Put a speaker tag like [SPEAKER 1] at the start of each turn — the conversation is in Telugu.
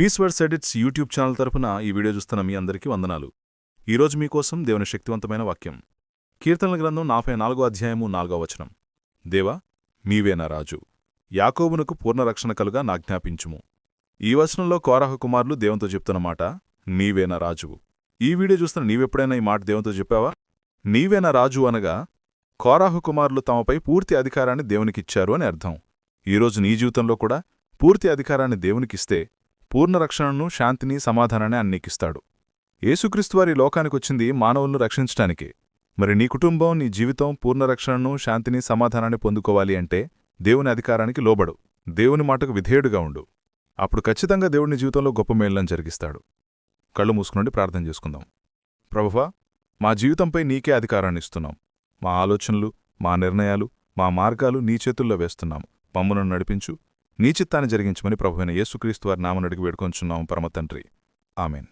[SPEAKER 1] పీస్ ఎడిట్స్ యూట్యూబ్ ఛానల్ తరపున ఈ వీడియో చూస్తున్న మీ అందరికీ వందనాలు. ఈరోజు మీకోసం దేవుని శక్తివంతమైన వాక్యం. కీర్తనల గ్రంథం నలభై నాలుగో అధ్యాయము నాలుగో వచనం. దేవా మీవేనా రాజు. యాకోబునకు పూర్ణ రక్షణ కలుగా నాజ్ఞాపించుము. ఈ వచనంలో కోరాహ కుమారులు దేవునితో చెప్తున్న మాట నీవేనా రాజువు. ఈ వీడియో చూస్తున్న నీవెప్పుడైనా ఈ మాట దేవునితో చెప్పావా? నీవేనా రాజు అనగా కోరాహు కుమారులు తమపై పూర్తి అధికారాన్ని దేవునికిచ్చారు అని అర్థం. ఈరోజు నీ జీవితంలో కూడా పూర్తి అధికారాన్ని దేవునికిస్తే పూర్ణ రక్షణను శాంతిని సమాధానాన్ని అన్నీకిస్తాడు. ఏసుక్రీస్తువారి లోకానికొచ్చింది మానవులను రక్షించటానికే. మరి నీ కుటుంబం నీ జీవితం పూర్ణ రక్షణను శాంతిని సమాధానాన్ని పొందుకోవాలి అంటే దేవుని అధికారానికి లోబడు. దేవుని మాటకు విధేయుడుగా ఉండు. అప్పుడు ఖచ్చితంగా దేవుని జీవితంలో గొప్ప మేళ్ళను జరిగిస్తాడు. కళ్ళు మూసుకునుండి ప్రార్థన చేసుకుందాం. ప్రభువా మా జీవితంపై నీకే అధికారాన్ని ఇస్తున్నాం. మా ఆలోచనలు మా నిర్ణయాలు మా మార్గాలు నీ చేతుల్లో వేస్తున్నాం. మమ్మలను నడిపించు. నీ చిత్తాన్ని జరిగించమని ప్రభువైన యేసుక్రీస్తు వారి నామనడిగి వేడుకొంచున్నాం పరమతండ్రి. ఆమెన్.